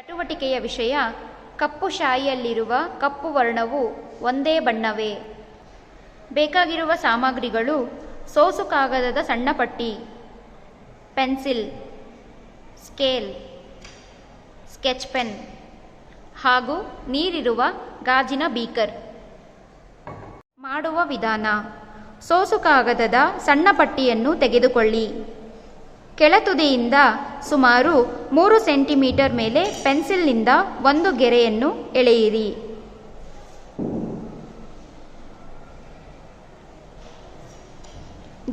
ಚಟುವಟಿಕೆಯ ವಿಷಯ, ಕಪ್ಪು ಶಾಯಿಯಲ್ಲಿರುವ ಕಪ್ಪು ವರ್ಣವು ಒಂದೇ ಬಣ್ಣವೇ. ಬೇಕಾಗಿರುವ ಸಾಮಗ್ರಿಗಳು ಸೋಸು ಕಾಗದದ ಸಣ್ಣ ಪಟ್ಟಿ, ಪೆನ್ಸಿಲ್, ಸ್ಕೇಲ್, ಸ್ಕೆಚ್ ಪೆನ್ ಹಾಗೂ ನೀರಿರುವ ಗಾಜಿನ ಬೀಕರ್. ಮಾಡುವ ವಿಧಾನ, ಸೋಸು ಕಾಗದದ ಸಣ್ಣ ಪಟ್ಟಿಯನ್ನು ತೆಗೆದುಕೊಳ್ಳಿ. ಕೆಳತುದಿಯಿಂದ ಸುಮಾರು ಮೂರು ಸೆಂಟಿಮೀಟರ್ ಮೇಲೆ ಪೆನ್ಸಿಲ್ನಿಂದ ಒಂದು ಗೆರೆಯನ್ನು ಎಳೆಯಿರಿ.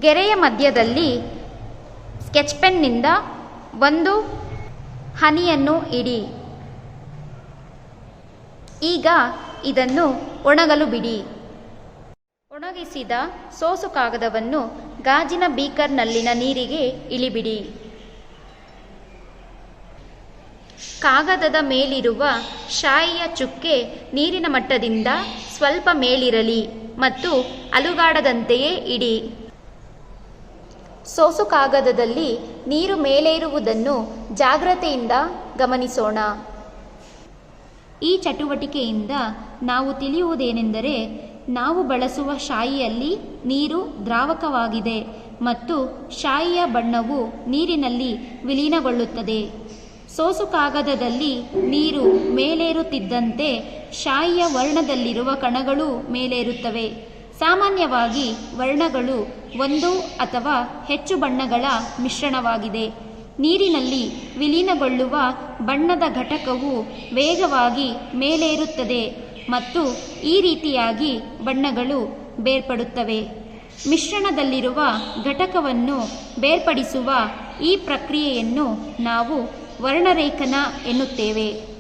ಗೆರೆಯ ಮಧ್ಯದಲ್ಲಿ ಸ್ಕೆಚ್ ಪೆನ್ನಿಂದ ಒಂದು ಹನಿಯನ್ನು ಇಡಿ. ಈಗ ಇದನ್ನು ಒಣಗಲು ಬಿಡಿ. ಒಣಗಿಸಿದ ಸೋಸು ಕಾಗದವನ್ನು ಗಾಜಿನ ಬೀಕರ್ನಲ್ಲಿನ ನೀರಿಗೆ ಇಳಿಬಿಡಿ. ಕಾಗದದ ಮೇಲಿರುವ ಶಾಯಿಯ ಚುಕ್ಕೆ ನೀರಿನ ಮಟ್ಟದಿಂದ ಸ್ವಲ್ಪ ಮೇಲಿರಲಿ ಮತ್ತು ಅಲುಗಾಡದಂತೆಯೇ ಇಡಿ. ಸೋಸು ಕಾಗದದಲ್ಲಿ ನೀರು ಮೇಲೇರುವುದನ್ನು ಜಾಗ್ರತೆಯಿಂದ ಗಮನಿಸೋಣ. ಈ ಚಟುವಟಿಕೆಯಿಂದ ನಾವು ತಿಳಿಯುವುದೇನೆಂದರೆ, ನಾವು ಬಳಸುವ ಶಾಯಿಯಲ್ಲಿ ನೀರು ದ್ರಾವಕವಾಗಿದೆ ಮತ್ತು ಶಾಯಿಯ ಬಣ್ಣವು ನೀರಿನಲ್ಲಿ ವಿಲೀನಗೊಳ್ಳುತ್ತದೆ. ಸೋಸು ಕಾಗದದಲ್ಲಿ ನೀರು ಮೇಲೇರುತ್ತಿದ್ದಂತೆ ಶಾಯಿಯ ವರ್ಣದಲ್ಲಿರುವ ಕಣಗಳು ಮೇಲೇರುತ್ತವೆ. ಸಾಮಾನ್ಯವಾಗಿ ವರ್ಣಗಳು ಒಂದು ಅಥವಾ ಹೆಚ್ಚು ಬಣ್ಣಗಳ ಮಿಶ್ರಣವಾಗಿದೆ. ನೀರಿನಲ್ಲಿ ವಿಲೀನಗೊಳ್ಳುವ ಬಣ್ಣದ ಘಟಕವು ವೇಗವಾಗಿ ಮೇಲೇರುತ್ತದೆ ಮತ್ತು ಈ ರೀತಿಯಾಗಿ ಬಣ್ಣಗಳು ಬೇರ್ಪಡುತ್ತವೆ. ಮಿಶ್ರಣದಲ್ಲಿರುವ ಘಟಕವನ್ನು ಬೇರ್ಪಡಿಸುವ ಈ ಪ್ರಕ್ರಿಯೆಯನ್ನು ನಾವು ವರ್ಣರೇಖನ ಎನ್ನುತ್ತೇವೆ.